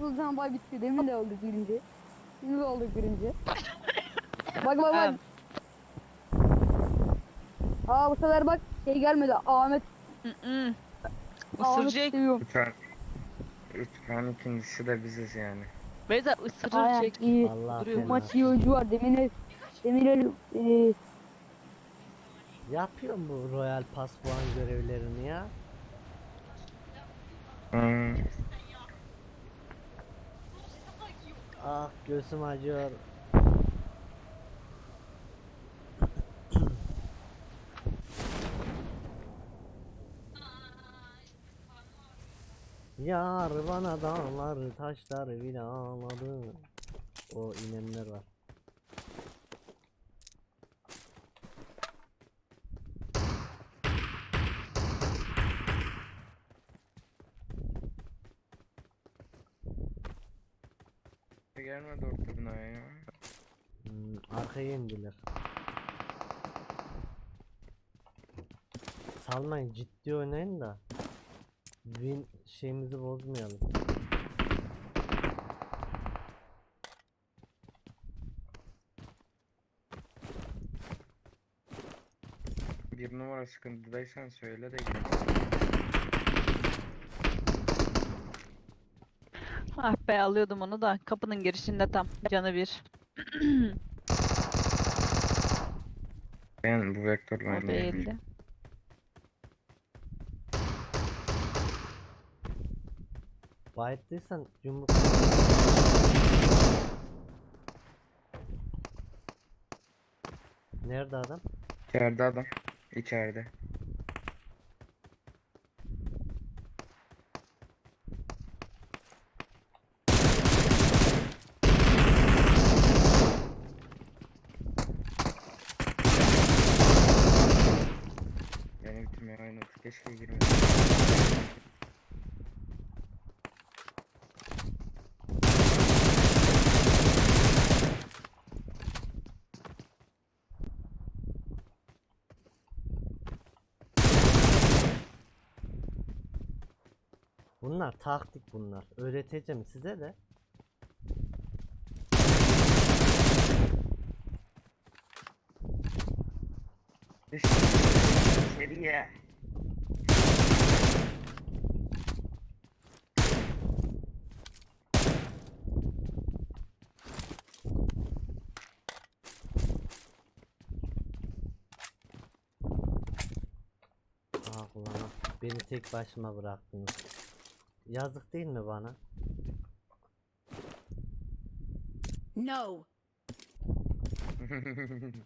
Hızlıcan bay bitti. Demin de olduk birinci. Şimdi de olduk birinci. bak bak bak. Aa bu sefer bak şey gelmedi. Ahmet. Isıracak. Lütfen. Lütfen ikincisi de biziz yani. Beyza Aynen ısıracak. iyi. Allah Duruyor. Maç iyi oyuncu var. Demin el. Demin el. E, Yapıyorum bu Royal Pass puan görevlerini ya. Hmm. Ah göğsüm acıyor. Yar bana dağlar taşlar vilaladı. O inenler var. Gelmedi orta binaya ya. Hmm, arkaya indiler. Salmayın ciddi oynayın da. Win şeyimizi bozmayalım. Bir numara sıkıntıdaysan söyle de gidelim. Ah be alıyordum onu da kapının girişinde tam canı bir. Ben bu vektörle O değildi. Bayıttıysan yumruk Nerede adam? İçeride adam. İçeride. Bunlar taktik bunlar. Öğreteceğim size de. Seriye. Ah ulan beni tek başıma bıraktınız. Yazık değil mi bana? No.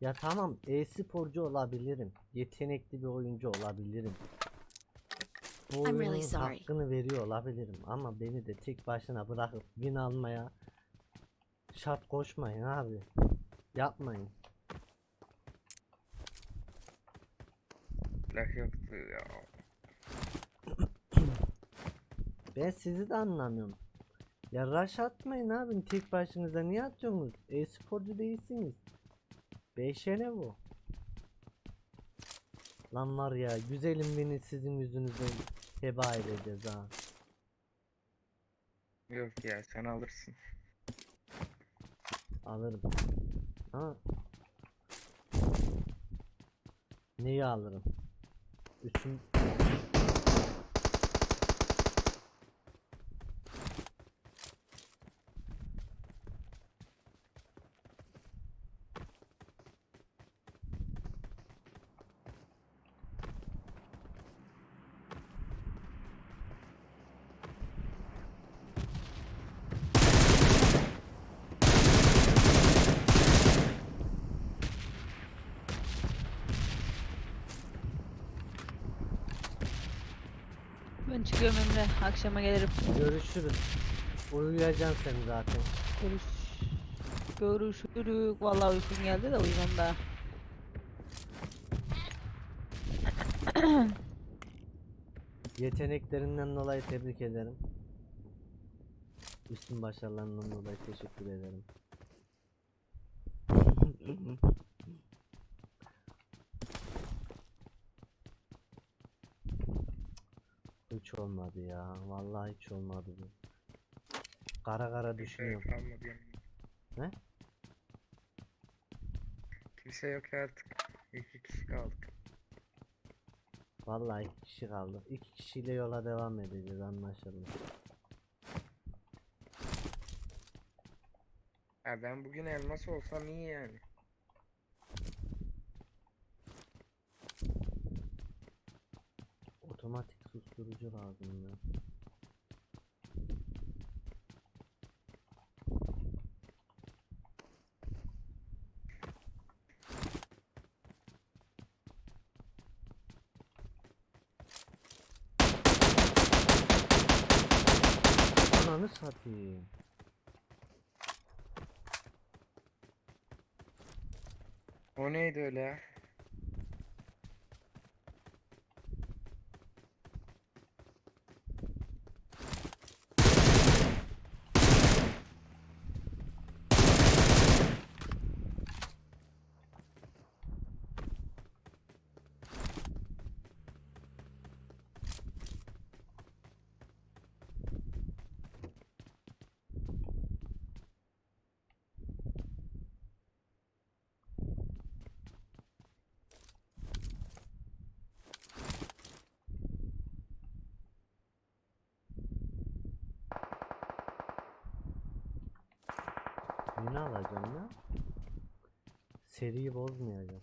Ya tamam e-sporcu olabilirim. Yetenekli bir oyuncu olabilirim. Bu I'm really oyunun sorry. hakkını veriyor olabilirim ama beni de tek başına bırakıp win almaya şart koşmayın abi. Yapmayın. Yoktu ya. Ben sizi de anlamıyorum. Ya rush atmayın abi tek başınıza niye atıyorsunuz? E-sporcu değilsiniz. Beşene bu. Lan var ya güzelim beni sizin yüzünüzden heba edeceğiz ha. Yok ya sen alırsın. Alırım. Ha. Neyi alırım? Üçün Ben çıkıyorum Emre. Akşama gelirim. görüşürüz. Uyuyacaksın sen zaten. Görüş. Görüşürük. Vallahi uykum geldi de uyumam da. Yeteneklerinden dolayı tebrik ederim. Üstün başarılarından dolayı teşekkür ederim. Hiç olmadı ya. Vallahi hiç olmadı bu. Kara kara düşünüyorum. kalmadı. Ne? Kimse yok artık. İki kişi kaldık. Vallahi iki kişi kaldı. İki kişiyle yola devam edeceğiz anlaşıldı. Ha ben bugün elmas olsam iyi yani. Otomatik susturucu lazım ya. Ananı satayım. O neydi öyle? Yine alacağım ya. Seriyi bozmayacağım.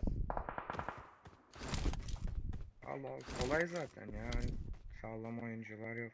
Ama kolay zaten ya. Sağlam oyuncular yok.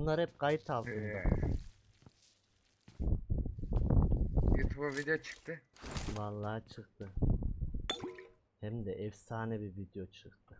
Bunlar hep kayıt Ee, altında. YouTube'a video çıktı. Vallahi çıktı. Hem de efsane bir video çıktı.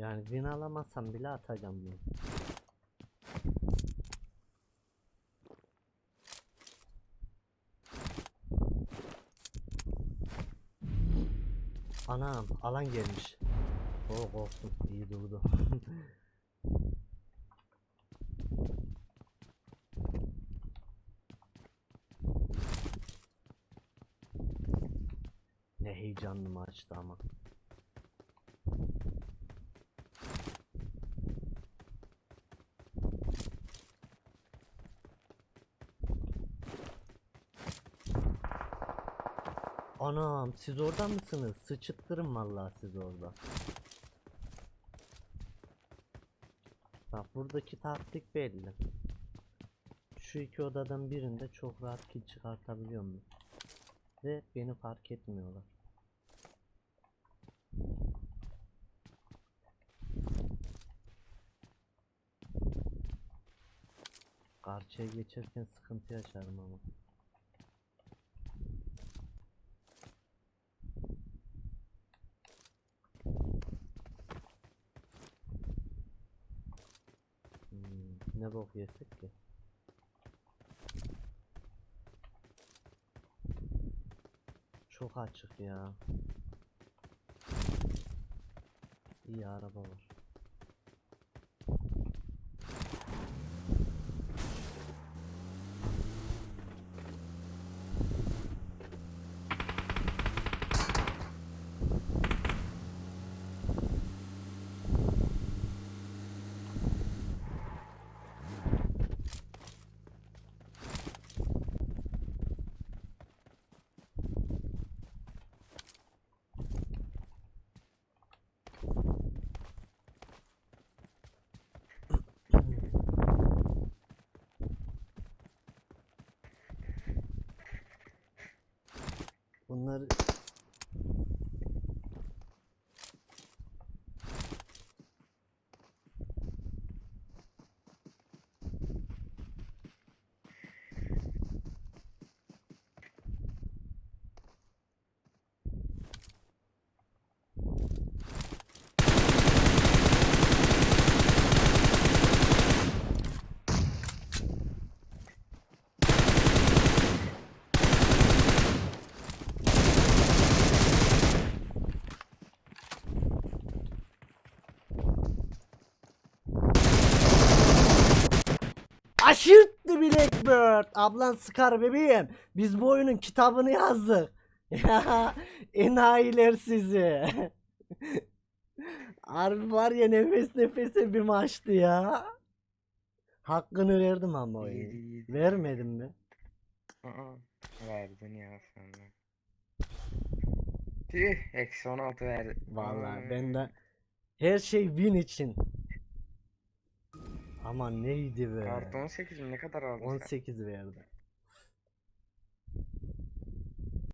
Yani win alamazsam bile atacağım bunu. Anam alan gelmiş. Oo korktum. İyi durdu. ne heyecanlı maçtı ama. Anam siz orada mısınız? Sıçıttırım vallahi siz orada. Bak buradaki taktik belli. Şu iki odadan birinde çok rahat kill çıkartabiliyor muyum? Ve beni fark etmiyorlar. Karşıya geçerken sıkıntı yaşarım ama. Yesek ki? Çok açık ya. İyi araba var. Bunlar Bunları Aşırttı Blackbird. Ablan sıkar bebeğim. Biz bu oyunun kitabını yazdık. Ya enayiler sizi. Harbi var ya nefes nefese bir maçtı ya. Hakkını verdim ama oyunu. Vermedim mi? Aa, verdin ya sen de. Tüh, eksi 16 verdi. Vallahi ben de her şey win için. Ama neydi be? Artı 18 mi? Ne kadar aldın sen? 18 verdi.